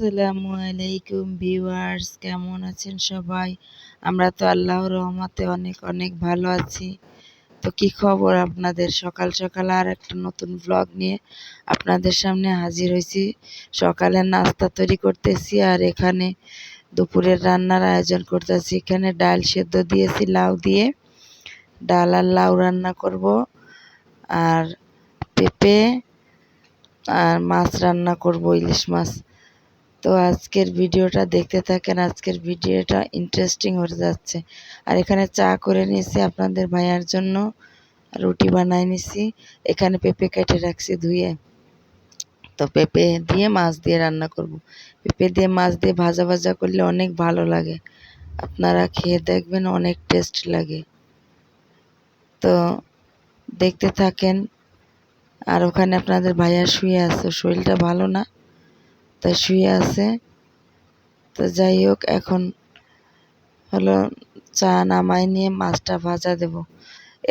আসসালামু আলাইকুম ভিউয়ার্স, কেমন আছেন সবাই? আমরা তো আল্লাহর রহমতে অনেক অনেক ভালো আছি। তো কি খবর আপনাদের? সকাল সকাল আর একটা নতুন ব্লগ নিয়ে আপনাদের সামনে হাজির হয়েছি। সকালের নাস্তা তৈরি করতেছি আর এখানে দুপুরের রান্নার আয়োজন করতেছি। এখানে ডাল সেদ্ধ দিয়েছি, লাউ দিয়ে। ডাল আর লাউ রান্না করব। আর পেঁপে আর মাছ রান্না করব, ইলিশ মাছ। তো আজকের ভিডিওটা দেখতে থাকেন, আজকের ভিডিওটা ইন্টারেস্টিং হতে যাচ্ছে। আর এখানে চা করে নিয়েছি আপনাদের ভাইয়ার জন্য, রুটি বানাই নিছি। এখানে পেঁপে কেটে রাখছি ধুয়ে। তো পেঁপে দিয়ে মাছ দিয়ে রান্না করব। পেঁপে দিয়ে মাছ দিয়ে ভাজা ভাজা করলে অনেক ভালো লাগে। আপনারা খেয়ে দেখবেন, অনেক টেস্ট লাগে। তো দেখতে থাকেন। আর ওখানে আপনাদের ভাইয়া শুয়ে আছে, শরীরটা ভালো না? তাই শুয়ে আছে তো যাই হোক এখন হলো চা নামাই নিয়ে মাছটা ভাজা দেব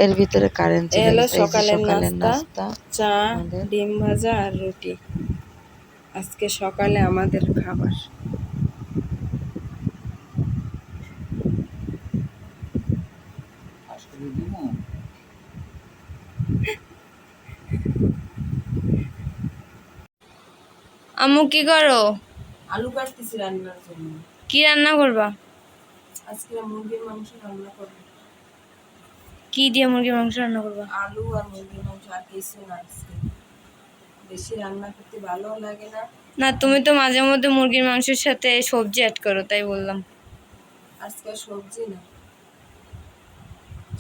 এর ভিতরে কারেন্ট চলে গেছে। সকালের। নাস্তা চা ডিম ভাজা আর রুটি আজকে সকালে আমাদের খাবার আম্মু কি করো? আলু কাটতেছি রান্নার জন্য। কি রান্না করবা? আজকে মুরগির মাংস রান্না করব। কি দিয়ে মুরগির মাংস রান্না করবা? আলু আর মুরগির মাংস আর কিছু না আজকে। বেশি রান্না করতে ভালো লাগে না। না তুমি তো মাঝে মধ্যে মুরগির মাংসের সাথে সবজি অ্যাড করো তাই বললাম। আজকে সবজি না।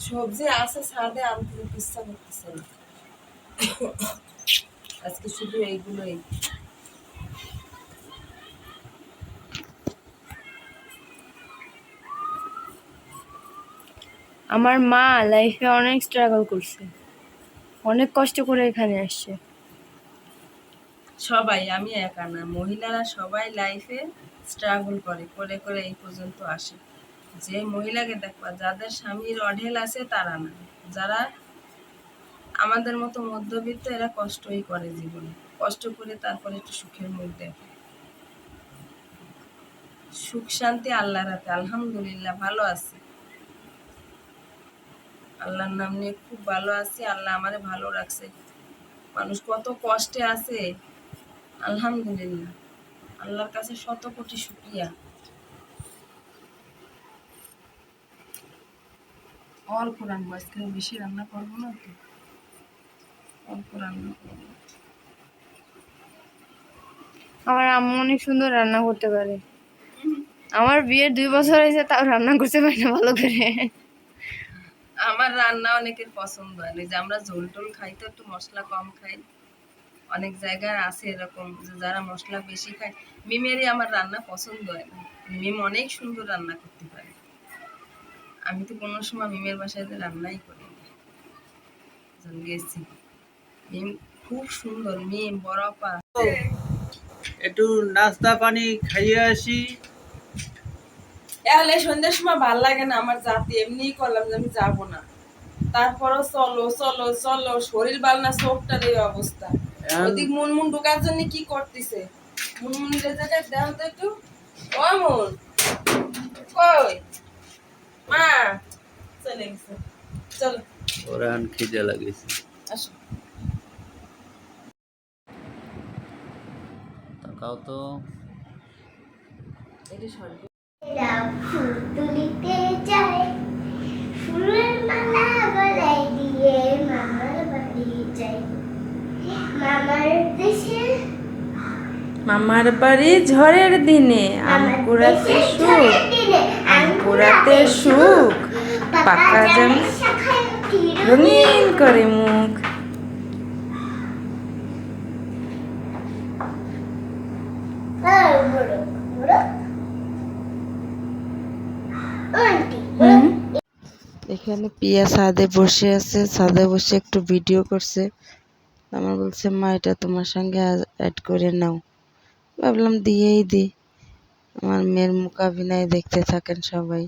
সবজি আছে ছাদে আনতে ইচ্ছা করতেছে না। আজকে শুধু এইগুলোই। আমার মা লাইফে অনেক স্ট্রাগল করছে। অনেক কষ্ট করে এখানে আসছে। সবাই, আমি একা না, মহিলারা সবাই লাইফে স্ট্রাগল করে করে করে এই পর্যন্ত আসে। যে মহিলাকে দেখবা, যাদের স্বামীর অঢেল আছে তারা না। যারা আমাদের মতো মধ্যবিত্ত, এরা কষ্টই করে জীবনে। কষ্ট করে তারপরে একটু সুখের মুখ দেখে। সুখ, শান্তি আল্লাহর হাতে। আলহামদুলিল্লাহ, ভালো আছে। আল্লাহর নাম নিয়ে খুব ভালো আছি আল্লাহ আমারে ভালো রাখছে। মানুষ কত কষ্টে আছে। আলহামদুলিল্লাহ। আল্লাহর কাছে শত কোটি শুক্রিয়া। অল্প রান্না আজকে বেশি রান্না করব না তো? অল্প রান্না করব। আমার আম্মু অনেক সুন্দর রান্না করতে পারে। আমার বিয়ের দুই বছর হয়েছে তাও রান্না করতে পারি না ভালো করে। আমার রান্না অনেকের পছন্দ হয় না যে আমরা ঝোল টোল খাই তো একটু মশলা কম খাই। অনেক জায়গায় আছে এরকম যে যারা মশলা বেশি খায়। মিমেরই আমার রান্না পছন্দ হয় না। মিম অনেক সুন্দর রান্না করতে পারে। আমি তো কোনো সময় মিমের বাসায় রান্নাই করি গেছি। মিম খুব সুন্দর, মিম বড়পা একটু নাস্তা পানি খাইয়ে আসি। এহলে সন্ধ্যার সময় ভালো লাগে না আমার জাতি এমনিই করলাম যে আমি যাব না। তারপরও চলো চলো চলো শরীর ভালো না চোখটার এই অবস্থা। ওদিক মুনমুন ঢোকার জন্য কি করতেছে? মুনমুন রেজাকে দেও তো একটু। ও মুন কই? মা চলে গেছে। চলো। ওরা খিদে লাগেছে। আসো। তাকাও তো। এটা এরা ফুল তুলিতে যায়। ফুলের মালা গলায় দিয়ে মামার বাড়ি যায়। মামার দেশে মামার বাড়ি ঝড়ের দিনে আমার আমকুড়াতে দেশে সুখ ঝড়ের দিনে আমকুড়াতে সুখ। পাকা জাম রঙিন করে মুখ। আর বড় বড় এখানে পিয়া ছাদে বসে আছে ছাদে বসে একটু ভিডিও করছে। আমার বলছে, মা, এটা তোমার সঙ্গে অ্যাড করে নাও। ভাবলাম, দিয়েই দি। আমার মেয়ের মোকাবিলায় দেখতে থাকেন সবাই।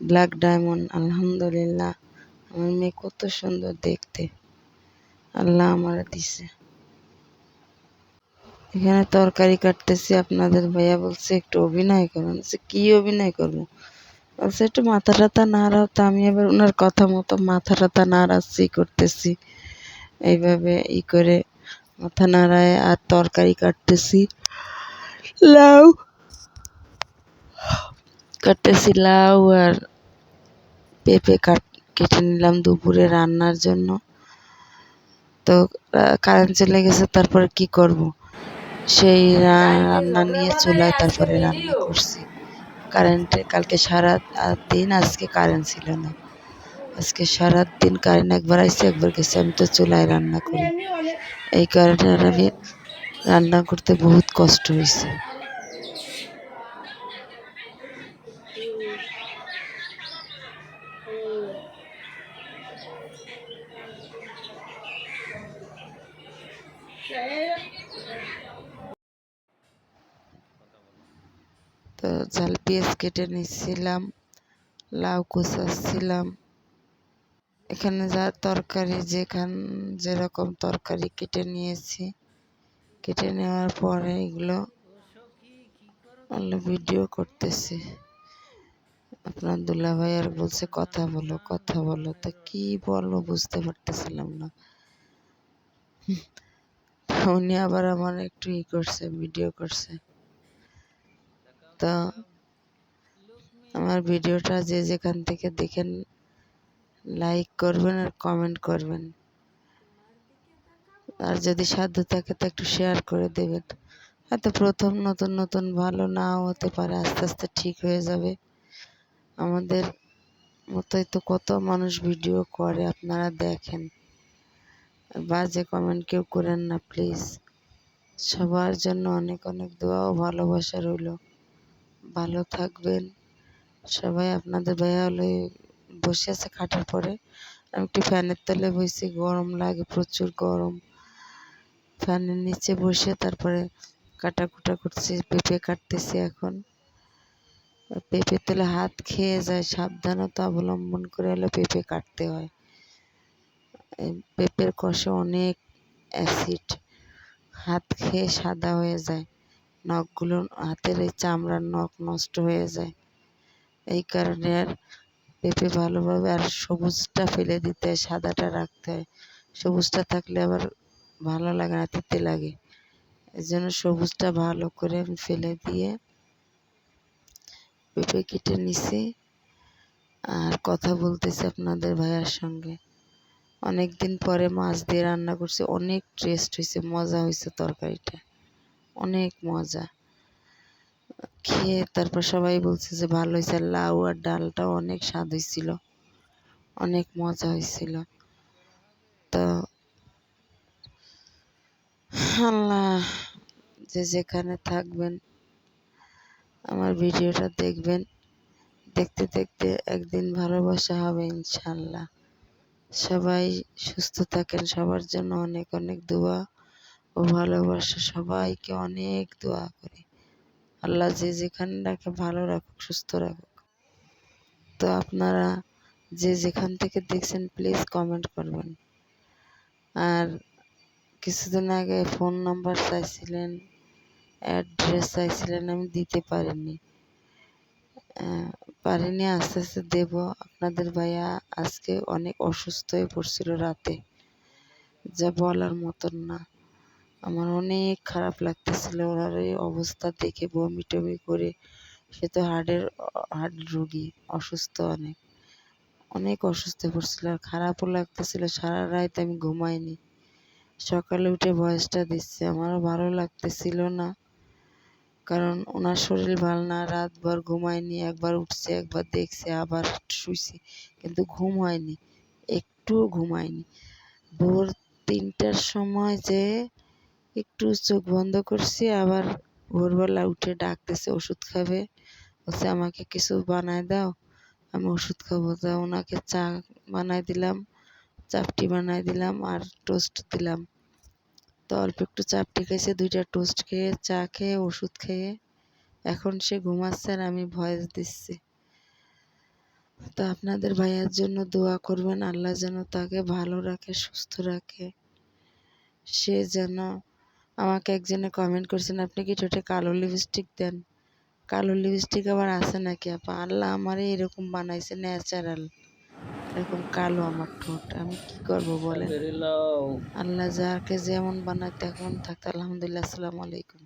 ব্ল্যাক ডায়মন্ড, আলহামদুলিল্লাহ। আমার মেয়ে কত সুন্দর দেখতে। আল্লাহ আমার দিছে। এখানে তরকারি কাটতেছি, আপনাদের ভাইয়া বলছে, একটু অভিনয় করুন কি অভিনয় করব? বলছে একটু মাথা টাথা নাড়াও তো, আমি এবার ওনার কথা মতো মাথা টাথা নাড়াচ্ছি, করতেছি। এইভাবে ই করে মাথা নাড়ায় আর তরকারি কাটতেছি। লাউ। কাটতেছি লাউ আর পেঁপে কাট, কেটে নিলাম দুপুরে রান্নার জন্য। তো কারেন্ট চলে গেছে, তারপরে কি করব? সেই রান্না নিয়ে চুলায় তারপরে রান্না করছি। কারেন্টে, কালকে সারা দিন, আজকে কারেন্ট ছিল না। আজকে সারা দিন কারেন্ট একবার আসছে একবার গেছে, আমি তো চুলায় রান্না করি। এই কারণে আমি রান্না করতে বহুত কষ্ট হয়েছে ঝাল পেঁয়াজ কেটে নিচ্ছিলাম, লাউ কুচাচ্ছিলাম। এখানে যা তরকারি যেখান, যেরকম তরকারি কেটে নিয়েছি, কেটে নেওয়ার পরে এগুলো ভিডিও করতেছি। আপনার দুলাভাই আর বলছে, কথা বলো কথা বলো। তা কি বলব বুঝতে পারতেছিলাম না। উনি আবার আমার একটু ই করছে, ভিডিও করছে। তো আমার ভিডিওটা যে যেখান থেকে দেখেন লাইক করবেন আর কমেন্ট করবেন। আর যদি সাধ্য থাকে তো একটু শেয়ার করে দেবেন। হয়তো প্রথম নতুন নতুন ভালো নাও হতে পারে, আস্তে আস্তে ঠিক হয়ে যাবে। আমাদের মতোই তো কত মানুষ ভিডিও করে, আপনারা দেখেন। বাজে কমেন্ট কেউ করেন না প্লিজ সবার জন্য অনেক অনেক দোয়া ও ভালোবাসা রইল। ভালো থাকবেন। সবাই আপনাদের ভাইয়া হলে বসে আছে খাটের পরে। আমি একটু ফ্যানের তলে বসে গরম লাগে প্রচুর গরম। ফ্যানের নিচে বসে তারপরে কাটা কুটা করছি, পেঁপে কাটতেছি এখন। পেঁপে তেলে হাত খেয়ে যায়, সাবধানতা অবলম্বন করে হলে পেঁপে কাটতে হয়। পেঁপের কষে অনেক অ্যাসিড, হাত খেয়ে সাদা হয়ে যায়। নখগুলো হাতের এই চামড়ার নখ নষ্ট হয়ে যায়। এই কারণে আর পেঁপে ভালোভাবে আর সবুজটা ফেলে দিতে হয়, সাদাটা রাখতে হয়। সবুজটা থাকলে আবার ভালো লাগে না, তিতে লাগে। এই জন্য সবুজটা ভালো করে আমি ফেলে দিয়ে পেঁপে কেটে নিছি। আর কথা বলতেছি আপনাদের ভাইয়ার সঙ্গে। অনেক দিন পরে মাছ দিয়ে রান্না করছি, অনেক টেস্ট হয়েছে মজা হয়েছে তরকারিটা। অনেক মজা। খেয়ে তারপর সবাই বলছে যে, ভালো হয়েছে লাউ আর ডালটাও অনেক স্বাদ হয়েছিল অনেক মজা হয়েছিল তো আল্লাহ, যে যেখানে থাকবেন, আমার ভিডিওটা দেখবেন। দেখতে দেখতে একদিন ভালোবাসা হবে ইনশাল্লাহ। সবাই সুস্থ থাকেন। সবার জন্য অনেক অনেক দোয়া। ও ভালোবাসা সবাইকে অনেক দোয়া করি। আল্লাহ যে যেখানে রাখে ভালো রাখুক, সুস্থ রাখুক। তো আপনারা যে যেখান থেকে দেখছেন প্লিজ কমেন্ট করবেন। আর কিছুদিন আগে ফোন নাম্বার চাইছিলেন অ্যাড্রেস চাইছিলেন, আমি দিতে পারিনি। পারিনি, আস্তে আস্তে দেব। আপনাদের ভাইয়া আজকে অনেক অসুস্থ হয়ে পড়ছিল রাতে। যা বলার মতন না। আমার অনেক খারাপ লাগতেছিল ওনার এই অবস্থা দেখে বমি টমি করে। সে তো হার্টের হার্ট রুগী, অসুস্থ অনেক। অনেক অসুস্থ পড়ছিল আর খারাপও লাগতেছিল। সারা রাত আমি ঘুমাইনি। সকালে উঠে ভয়েসটা দিচ্ছে। আমারও ভালো লাগতেছিল না। কারণ ওনার শরীর ভালো না। রাতভর ঘুমায়নি একবার উঠছে, একবার দেখছে, আবার শুইছে। কিন্তু ঘুম হয়নি। একটুও ঘুমায়নি ভোর তিনটার সময় যে একটু চোখ বন্ধ করছি, আবার ভোরবেলা উঠে ডাকতেছে, ওষুধ খাবে। বলছে, আমাকে কিছু বানায় দাও, আমি ওষুধ খাব। তা ওনাকে চা বানাই দিলাম, চাপটি বানাই দিলাম আর টোস্ট দিলাম। তো অল্প একটু চাপটি খেয়েছে দুইটা টোস্ট খেয়ে, চা খেয়ে, ওষুধ খেয়ে। এখন সে ঘুমাচ্ছে আর আমি ভয়েস দিচ্ছি। তো আপনাদের ভাইয়ার জন্য দোয়া করবেন, আল্লাহ যেন তাকে ভালো রাখে, সুস্থ রাখে। সে যেন আমাকে একজনে কমেন্ট করছেন আপনি কি ঠোঁটে কালো লিপস্টিক দেন? কালো লিপস্টিক আবার আছে নাকি আপা? আল্লাহ আমারে এরকম বানাইছে ন্যাচারাল এরকম কালো আমার ঠোঁট আমি কি করব বলেন? আল্লাহ যাকে যেমন বানায় তেমন থাকতে আলহামদুলিল্লাহ আসসালামু আলাইকুম।